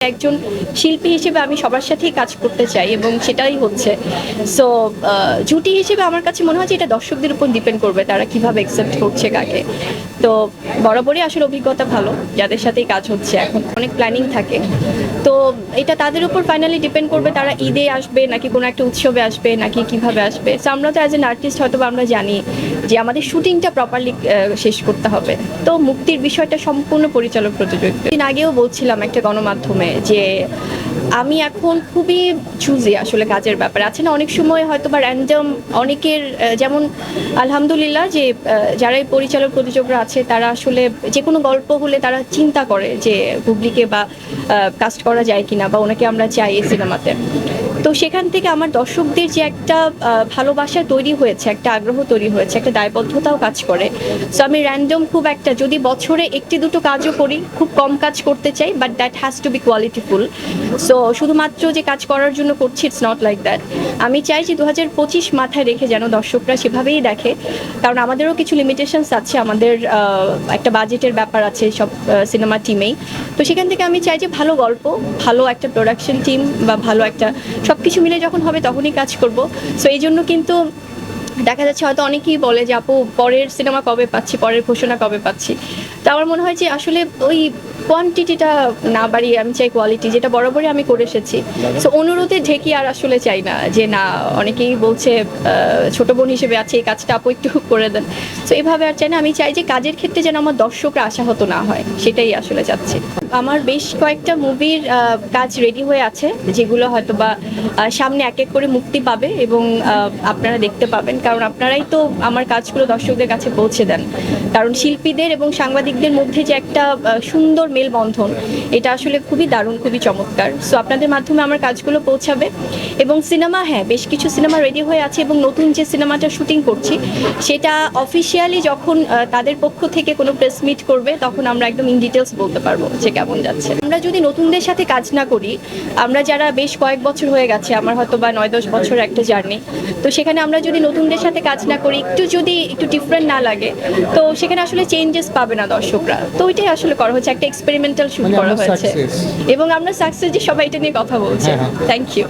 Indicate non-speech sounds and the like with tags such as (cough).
একজন শিল্পী হিসেবে আমি সবার সাথেই কাজ করতে চাই এবং সেটাই হচ্ছে। সো জুটি হিসেবে আমার কাছে মনে হয় যে এটা দর্শকদের উপর ডিপেন্ড করবে তারা কীভাবে অ্যাকসেপ্ট করছে কাকে। তো, বরাবরই আসলে অভিজ্ঞতা ভালো, যাদের সাথেই কাজ হচ্ছে এখন। অনেক প্ল্যানিং থাকে। তো, এটা তাদের উপর ফাইনালি ডিপেন্ড করবে তারা ঈদে আসবে নাকি কোনো একটা উৎসবে আসবে নাকি কীভাবে আসবে। সো আমরা তো অ্যাজ এন আর্টিস্ট হয়তো আমরা জানি যে আমাদের শুটিংটা প্রপারলি শেষ করতে হবে। তো, মুক্তির বিষয়টা সম্পূর্ণ পরিচালক প্রযোজক। দিন আগেও বলছিলাম একটা গণমাধ্যমে যে আমি এখন খুবই চুজি আসলে কাজের ব্যাপারে। আছে না, অনেক সময় হয়তো বা র্যান্ডম অনেকের যেমন আলহামদুলিল্লাহ যে যারা এই পরিচালক প্রযোজকরা আছে, তারা আসলে যে কোনো গল্প হলে তারা চিন্তা করে যে গুগলিকে বা কাস্ট করা যায় কিনা বা ওনাকে আমরা চাই এই সিনেমাতে। তো সেখান থেকে আমার দর্শকদের যে একটা ভালোবাসা তৈরি হয়েছে, একটা আগ্রহ তৈরি হয়েছে, একটা দায়বদ্ধতাও কাজ করে। সো আমি র্যান্ডম খুব একটা, যদি বছরে একটি দুটো কাজও করি, খুব কম কাজ করতে চাই but that has to be qualityful so শুধুমাত্র যে কাজ করার জন্য করছি ইটস নট লাইক দ্যাট আমি চাই যে দু হাজার পঁচিশ মাথায় রেখে যেন দর্শকরা সেভাবেই দেখে, কারণ আমাদেরও কিছু লিমিটেশনস আছে, আমাদের একটা বাজেটের ব্যাপার আছে সব সিনেমা টিমেই তো সেখান থেকে আমি চাই যে ভালো গল্প, ভালো একটা প্রোডাকশন টিম বা ভালো একটা সব কিছু মিলে যখন হবে তখনই কাজ করব। সো এই জন্য কিন্তু দেখা যাচ্ছে হয়তো অনেকেই বলে যে, আপু, পরের সিনেমা কবে পাচ্ছি? পরের ঘোষণা কবে পাচ্ছি? তো আমার মনে হয় যে আসলে ওই কোয়ান্টিটিটা না বাড়িয়ে আমি চাই কোয়ালিটি যেটা বরাবরই আমি করে এসেছি। সো অনুরোধে ঢেকি আর আসলে চাই না যে, না, অনেকেই বলছে ছোট বোন হিসেবে আছে, এই কাজটা আপু একটু (laughs) করে দেন। সো এভাবে আর চাই না। আমি চাই যে, কাজের ক্ষেত্রে যেন আমার দর্শকরা আশাহত না হয়। সেটাই আসলে চাচ্ছি। আমার বেশ কয়েকটা মুভির কাজ রেডি হয়ে আছে, যেগুলো হয়তো বা সামনে এক এক করে মুক্তি পাবে এবং আপনারা দেখতে পাবেন। কারণ আপনারাই তো আমার কাজগুলো দর্শকদের কাছে পৌঁছে দেন। কারণ শিল্পীদের এবং সাংবাদিকদের মধ্যে যে একটা সুন্দর মেলবন্ধন, এটা আসলে খুবই দারুণ, খুবই চমৎকার। সো আপনাদের মাধ্যমে আমার কাজগুলো পৌঁছাবে। এবং সিনেমা হ্যাঁ বেশ কিছু সিনেমা রেডি হয়ে আছে এবং নতুন যে সিনেমাটা শুটিং করছি, সেটা অফিসিয়ালি যখন তাদের পক্ষ থেকে কোনো প্রেস মিট করবে, তখন আমরা একদম ইন ডিটেলস বলতে পারব যে কেমন যাচ্ছে। আমরা যদি নতুনদের সাথে কাজ না করি, আমরা যারা বেশ কয়েক বছর হয়ে গেছে, আমার হয়তো বা নয় দশ বছর একটা জার্নি তো সেখানে আমরা যদি নতুনদের সাথে কাজ না করি, একটু যদি, একটু ডিফারেন্ট না লাগে, তো সেখানে আসলে চেঞ্জেস পাবে না দর্শকরা। তো ওইটাই আসলে করা হচ্ছে। একটা এক্সপেরিমেন্টাল শুট মানে করা হয়েছে। এবং আমরা সাকসেস যে সবাই এটা নিয়ে কথা বলছে। Thank you